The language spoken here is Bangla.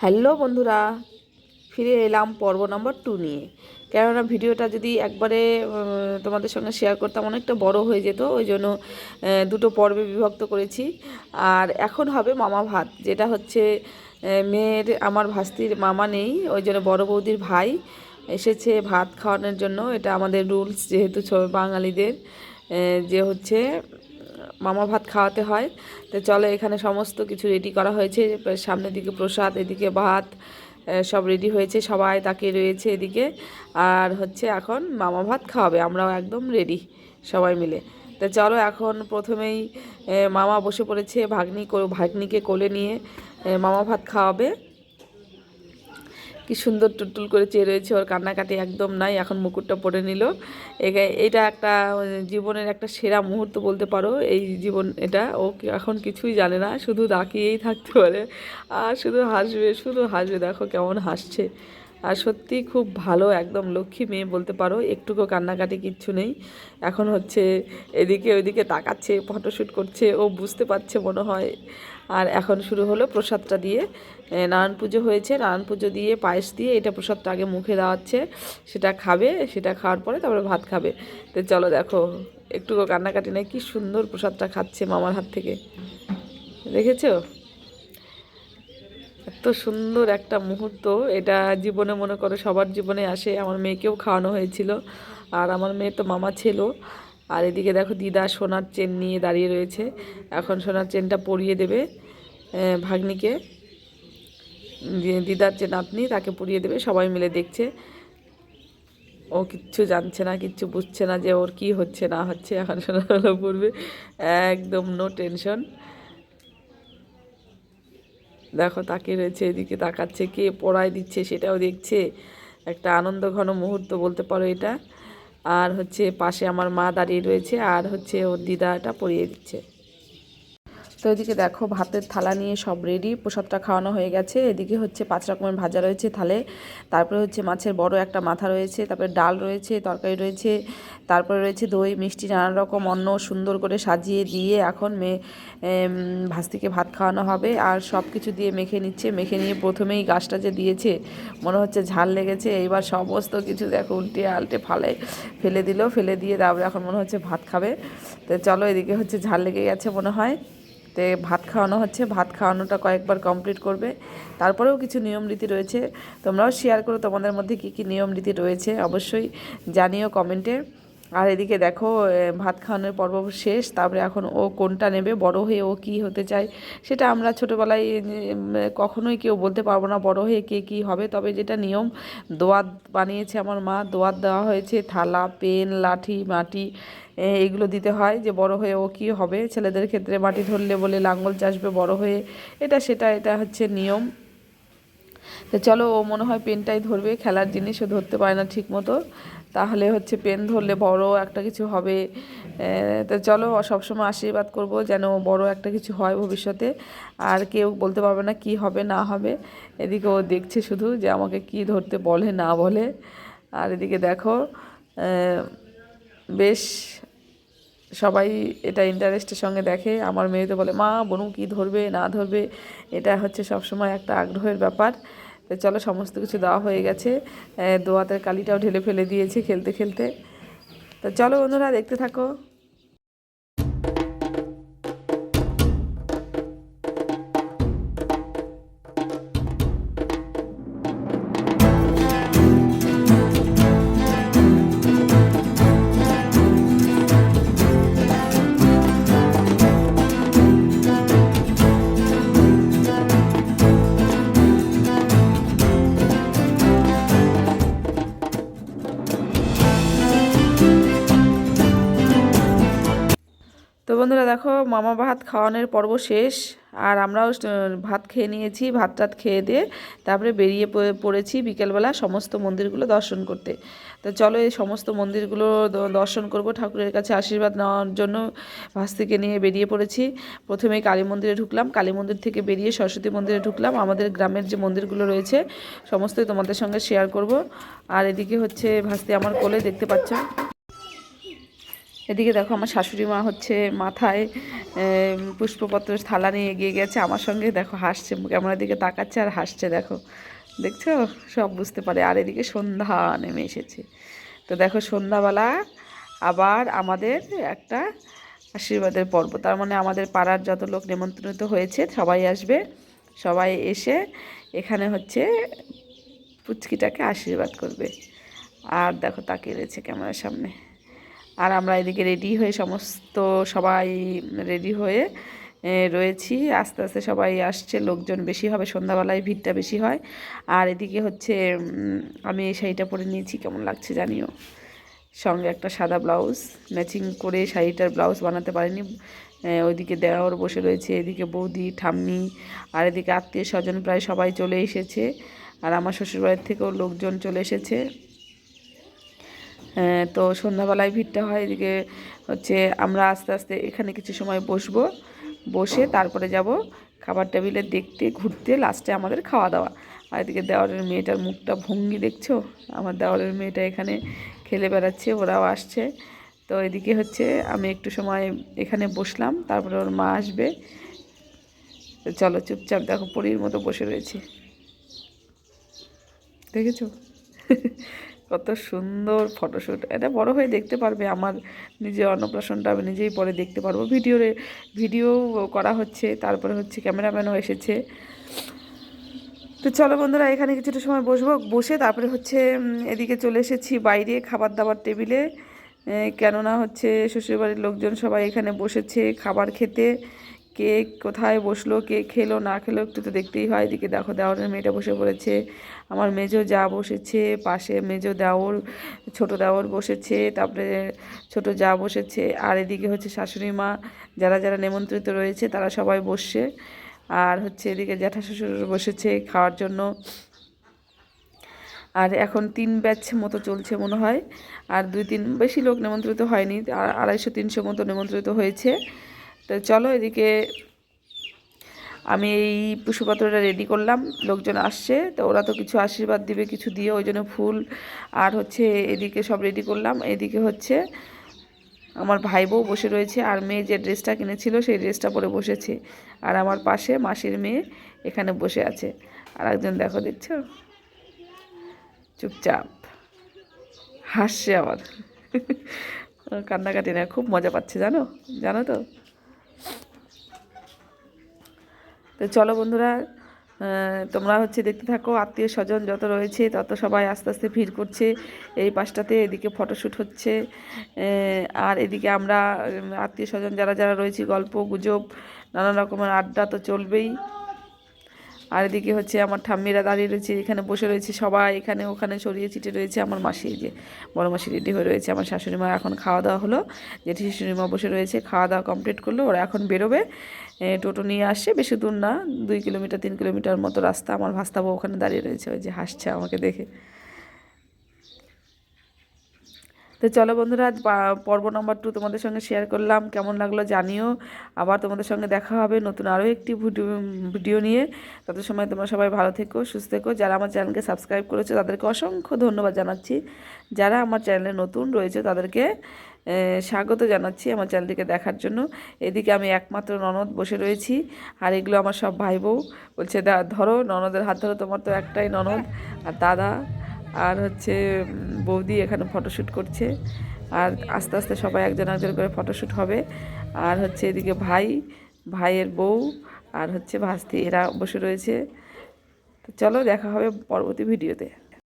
হ্যালো বন্ধুরা, ফিরে এলাম পর্ব নম্বর টু নিয়ে। কেননা ভিডিওটা যদি একবারে তোমাদের সঙ্গে শেয়ার করতাম অনেকটা বড় হয়ে যেত, ওই জন্য দুটো পর্বে বিভক্ত করেছি। আর এখন হবে মামা ভাত, যেটা হচ্ছে মেয়ের, আমার ভাস্তির মামা নেই, ওই জন্য বড় বৌদির ভাই এসেছে ভাত খাওয়ানোর জন্য। এটা আমাদের রুলস যেহেতু বাঙালিদের যে হচ্ছে মামা ভাত খাওয়াতে হয়। তো চলো এখানে সমস্ত কিছু রেডি করা হয়েছে। সামনের দিকে প্রসাদ, এদিকে ভাত সব রেডি হয়েছে। সবাই তাকে রয়েছে এদিকে। আর হচ্ছে এখন মামা ভাত খাওয়াবে। আমরাও একদম রেডি সবাই মিলে। তো চলো এখন প্রথমেই মামা বসে পড়েছে ভাগ্নি ভাগ্নিকে কোলে নিয়ে। মামা ভাত খাওয়াবে। কি সুন্দর টুলটুল করে চেয়ে রয়েছে, ওর কান্নাকাটি একদম নাই, এখন মুকুটটা পরে নিল। এটা একটা জীবনের একটা সেরা মুহূর্ত বলতে পারো, এই জীবন এটা, ও এখন কিছুই জানে না, শুধু তাকিয়েই থাকতে পারে। আর শুধু হাসবে শুধু হাসবে, দেখো কেমন হাসছে। আর সত্যি খুব ভালো, একদম লক্ষ্মী মেয়ে বলতে পারো, একটুকু কান্নাকাটি কিচ্ছু নেই। এখন হচ্ছে এদিকে ওইদিকে তাকাচ্ছে ফটোশ্যুট করছে, ও বুঝতে পারছে মনে হয়। আর এখন শুরু হলো প্রসাদটা দিয়ে। নারায়ণ পুজো হয়েছে। নারায়ণ পুজো দিয়ে পায়েস দিয়ে এটা প্রসাদটা আগে মুখে দেওয়াচ্ছে। সেটা খাবে, সেটা খাওয়ার পরে তারপরে ভাত খাবে। তো চলো দেখো, একটু কান্নাকাটি নেই কি সুন্দর প্রসাদটা খাচ্ছে মামার হাত থেকে। দেখেছ? এত সুন্দর একটা মুহূর্ত। এটা জীবনে মনে করো সবার জীবনে আসে। আমার মেয়েকেও খাওয়ানো হয়েছিল। আর আমার মেয়ে তো মামা ছিল আর এদিকে দেখো দিদা সোনার চেন নিয়ে দাঁড়িয়ে রয়েছে। এখন সোনার চেনটা পরিয়ে দেবে ভাগ্নিকে। দিদার যে নাতনি তাকে পরিয়ে দেবে, সবাই মিলে দেখছে। ও কিচ্ছু জানছে না, কিচ্ছু বুঝছে না যে ওর কি হচ্ছে, না হচ্ছে, এখন সোনার হলো পড়বে। একদম নো টেনশন দেখো তাকিয়ে রয়েছে, এদিকে তাকাচ্ছে, কে পড়ায় দিচ্ছে সেটাও দেখছে। একটা আনন্দ ঘন মুহূর্ত বলতে পারো এটা। আর হচ্ছে পাশে আমার মা দাঁড়িয়ে রয়েছে আর হচ্ছে ওর দিদাটা পরিয়ে দিচ্ছে। তো এদিকে দেখো ভাতের থালা নিয়ে সব রেডি প্রসাদটা খাওয়ানো হয়ে গেছে। এদিকে হচ্ছে পাঁচ রকমের ভাজা রয়েছে থালে। তারপরে হচ্ছে মাছের বড় একটা মাথা রয়েছে তারপরে ডাল রয়েছে তরকারি রয়েছে তারপরে রয়েছে দই মিষ্টি নানান রকম অন্ন সুন্দর করে সাজিয়ে দিয়ে এখন এম, ভাস্তিকে ভাত খাওয়ানো হবে। আর সব কিছু দিয়ে মেখে নিচ্ছে। মেখে নিয়ে প্রথমেই গাছটা যে দিয়েছে মনে হচ্ছে ঝাল লেগেছে। এইবার সমস্ত কিছু দেখো উল্টে আলটে ফালে ফেলে দিল। ফেলে দিয়ে তারপরে এখন মনে হচ্ছে ভাত খাবে। তো চলো এদিকে হচ্ছে ঝাল লেগে গেছে মনে হয়। তে ভাত খাওয়ানো হচ্ছে। ভাত খাওয়ানোটা কয়েকবার কমপ্লিট করবে। তারপরেও কিছু নিয়ম রীতি রয়েছে। তোমরাও শেয়ার করো তোমাদের মধ্যে কী কী নিয়ম রীতি রয়েছে। অবশ্যই জানিও কমেন্টে আর এদিকে দেখো ভাত খাওয়ানোর পর্ব শেষ, তারপরে এখন ও কোনটা নেবে, বড় হয়ে ও কি হতে চায়, সেটা আমরা ছোটোবেলায় কখনোই কেউ বলতে পারব না, বড় হয়ে কে কী হবে, তবে যেটা নিয়ম দোয়াত বানিয়েছে আমার মা দোয়াত দেওয়া হয়েছে, থালা, পেন, লাঠি, মাটি এগুলো দিতে হয়, যে বড় হয়ে ও কী হবে, ছেলেদের ক্ষেত্রে মাটি ধরলে বলে লাঙ্গল চাষবে, বড় হয়ে, এটা, সেটা, এটা হচ্ছে নিয়ম। তো চলো, ও মনে হয় পেনটাই ধরবে, খেলার জিনিসও ধরতে পারে না ঠিক মতো তাহলে হচ্ছে পেন ধরলে বড় একটা কিছু হবে। তো চলো, সবসময় আশীর্বাদ করব যেন বড় একটা কিছু হয় ভবিষ্যতে। আর কেউ বলতে পারবে না কি হবে, না হবে। এদিকে ও দেখছে শুধু যে আমাকে কি ধরতে বলে, না বলে। আর এদিকে দেখো বেশ সবাই এটা ইন্টারেস্টের সঙ্গে দেখে। আমার মেয়ে তো বলে, মা, বনু কি ধরবে, না ধরবে? এটা হচ্ছে সবসময় একটা আগ্রহের ব্যাপার। তো চলো সমস্ত কিছু দেওয়া হয়ে গেছে। দোয়াতের কালিটাও ঢেলে ফেলে দিয়েছে খেলতে খেলতে। তো চলো বন্ধুরা, দেখতে থাকো। বন্ধুরা দেখো, মামা ভাত খাওয়ানোর পর্ব শেষ। আর আমরাও ভাত খেয়ে নিয়েছি, ভাত টাত খেয়ে দিয়ে তারপরে বেরিয়ে পড়েছি বিকেলবেলা সমস্ত মন্দিরগুলো দর্শন করতে। তো চলো এই সমস্ত মন্দিরগুলো দর্শন করব, ঠাকুরের কাছে আশীর্বাদ নেওয়ার জন্য ভাস্তিকে নিয়ে বেরিয়ে পড়েছি। প্রথমে কালী মন্দিরে ঢুকলাম, কালী মন্দির থেকে বেরিয়ে সরস্বতী মন্দিরে ঢুকলাম। আমাদের গ্রামের যে মন্দিরগুলো রয়েছে, সমস্তই তোমাদের সঙ্গে শেয়ার করব। আর এদিকে হচ্ছে ভাস্তি আমার কোলে, দেখতে পাচ্ছ? এদিকে দেখো আমার শাশুড়ি মা হচ্ছে মাথায় পুষ্পপত্র থালা নিয়ে এগিয়ে গেছে, আমার সঙ্গে দেখো হাসছে ক্যামেরার দিকে তাকাচ্ছে আর হাসছে, দেখো। দেখছ? সব বুঝতে পারে। আর এদিকে সন্ধ্যা নেমে এসেছে। তো দেখো সন্ধ্যাবেলা আবার আমাদের একটা আশীর্বাদের পর্ব। তার মানে আমাদের পাড়ার যত লোক নিমন্ত্রিত হয়েছে, সবাই আসবে। সবাই এসে এখানে হচ্ছে পুচকিটাকে আশীর্বাদ করবে। আর দেখো তাকিয়ে রয়েছে ক্যামেরার সামনে। আর আমরা এদিকে রেডি হয়ে সমস্ত সবাই রেডি হয়ে রয়েছি। আস্তে আস্তে সবাই আসছে, লোকজন বেশি হবে, সন্ধ্যাবেলায় ভিড়টা বেশি হয়। আর এদিকে হচ্ছে আমি এই শাড়িটা পরে নিয়েছি, কেমন লাগছে জানিও? সঙ্গে একটা সাদা ব্লাউজ ম্যাচিং করে শাড়িটার ব্লাউজ বানাতে পারিনি। ওইদিকে দেওয়ার বসে রয়েছে, এদিকে বৌদি, ঠাম্মি, আর এদিকে আত্মীয় স্বজন প্রায় সবাই চলে এসেছে। আর আমার শ্বশুরবাড়ির থেকেও লোকজন চলে এসেছে। তো সন্ধ্যাবেলায় ভিড়টা হয়, এদিকে হচ্ছে আমরা আস্তে আস্তে এখানে কিছু সময় বসবো, বসে তারপরে যাব খাবার টেবিলে দেখতে, ঘুরতে, লাস্টে আমাদের খাওয়া দাওয়া। আর এদিকে দেওয়ারের মেয়েটার মুখটা ভঙ্গি দেখছ? আমার দেওয়ারের মেয়েটা এখানে খেলে বেড়াচ্ছে, ওরাও আসছে। তো এদিকে হচ্ছে আমি একটু সময় এখানে বসলাম, তারপরে ওর মা আসবে। চলো চুপচাপ দেখো, পরীর মতো বসে রয়েছে। দেখেছ? কত সুন্দর ফটোশ্যুট এটা বড় হয়ে দেখতে পারবে আমার নিজের অন্নপ্রাশনটা, আমি নিজেই পরে দেখতে পারব। ভিডিওরে ভিডিও করা হচ্ছে, তারপরে হচ্ছে ক্যামেরাম্যানও এসেছে। তো চলো বন্ধুরা, এখানে কিছুটা সময় বসবো, বসে তারপরে হচ্ছে এদিকে চলে এসেছি বাইরে খাবার দাবার টেবিলে কেননা হচ্ছে শ্বশুরবাড়ির লোকজন সবাই এখানে বসেছে খাবার খেতে। কে কোথায় বসল, কে খেলো, না খেলো, একটু তো দেখতেই হয়। এদিকে দেখো দেওরের মেয়েটা বসে পড়েছে। আমার মেজো যা বসেছে, পাশে মেজো দেওর, ছোট দেওর বসেছে, তারপরে ছোট যা বসেছে। আর এদিকে হচ্ছে শাশুড়ি মা, যারা যারা নিমন্ত্রিত রয়েছে, তারা সবাই বসছে। আর হচ্ছে এদিকে জ্যাঠা শ্বশুর বসেছে খাওয়ার জন্য। আর এখন তিন ব্যাচ মতো চলছে মনে হয়। আর দুই তিন, বেশি লোক নিমন্ত্রিত হয়নি আড়াইশো তিনশো মতো নিমন্ত্রিত হয়েছে। তো চলো এদিকে আমি এই পুষ্পপত্রটা রেডি করলাম, লোকজন আসছে, তো ওরা তো কিছু আশীর্বাদ দিবে, কিছু দিয়ে ওই জন্য ফুল আর হচ্ছে এদিকে সব রেডি করলাম। এদিকে হচ্ছে আমার ভাই বউ বসে রয়েছে আর মেয়ে যে ড্রেসটা কিনেছিল সেই ড্রেসটা পরে বসেছে আর আমার পাশে মাসির মেয়ে এখানে বসে আছে। আর একজন দেখো দেখছ? চুপচাপ। হাসছে আবার। কান্নাকাটি না, খুব মজা পাচ্ছে, জানো? জানো তো? তো চলো বন্ধুরা তোমরা হচ্ছে দেখতে থাকো, আত্মীয় স্বজন যত রয়েছে তত সবাই আস্তে আস্তে ভিড় করছে। এই পাশটাতে এদিকে ফটোশ্যুট হচ্ছে। আর এদিকে আমরা আত্মীয় স্বজন যারা যারা রয়েছে, গল্প, গুজব নানা রকমের আড্ডা তো চলবেই। আর এদিকে হচ্ছে আমার ঠাম্মিরা দাঁড়িয়ে রয়েছে, এখানে বসে রয়েছে সবাই, এখানে ওখানে ছড়িয়ে ছিটে রয়েছে আমার মাসি যে বড় মাসি রেডি হয়ে রয়েছে, আমার শাশুড়ি মা এখন খাওয়া দাওয়া হলো যেটি শাশুড়ি মা বসে রয়েছে, খাওয়া দাওয়া কমপ্লিট করল, ওরা এখন বেরোবে টোটো নিয়ে আসে, বেশি দূর না, দুই কিলোমিটার, তিন কিলোমিটার মতো রাস্তা, আমার ভাস্তাবো ওখানে দাঁড়িয়ে রয়েছে, ওই যে হাসছে আমাকে দেখে। তো চলো বন্ধুরা পর্ব নম্বর টু তোমাদের সঙ্গে শেয়ার করলাম। কেমন লাগল জানিও। আবার তোমাদের সঙ্গে দেখা হবে নতুন আরও একটি ভিডিও ভিডিও নিয়ে। তত সময় তোমরা সবাই ভালো থেকো, সুস্থ থেকো। যারা আমার চ্যানেলকে সাবস্ক্রাইব করেছ, তাদেরকে অসংখ্য ধন্যবাদ জানাচ্ছি। যারা আমার চ্যানেলে নতুন রয়েছে, তাদেরকে স্বাগত জানাচ্ছি আমার চ্যানেলটিকে দেখার জন্য। এদিকে আমি একমাত্র ননদ বসে রয়েছি, আর এগুলো আমার সব ভাই বউ। বলছে ধরো, ননদের হাত ধরো, তোমার তো একটাই ননদ, আর দাদা আর হচ্ছে বৌদি এখানে ফটোশ্যুট করছে। আর আস্তে আস্তে সবাই একজন একজন করে ফটোশ্যুট হবে। আর হচ্ছে এদিকে ভাই, ভাইয়ের বউ, আর হচ্ছে ভাস্তি, এরা বসে রয়েছে। চলো দেখা হবে পরবর্তী ভিডিওতে।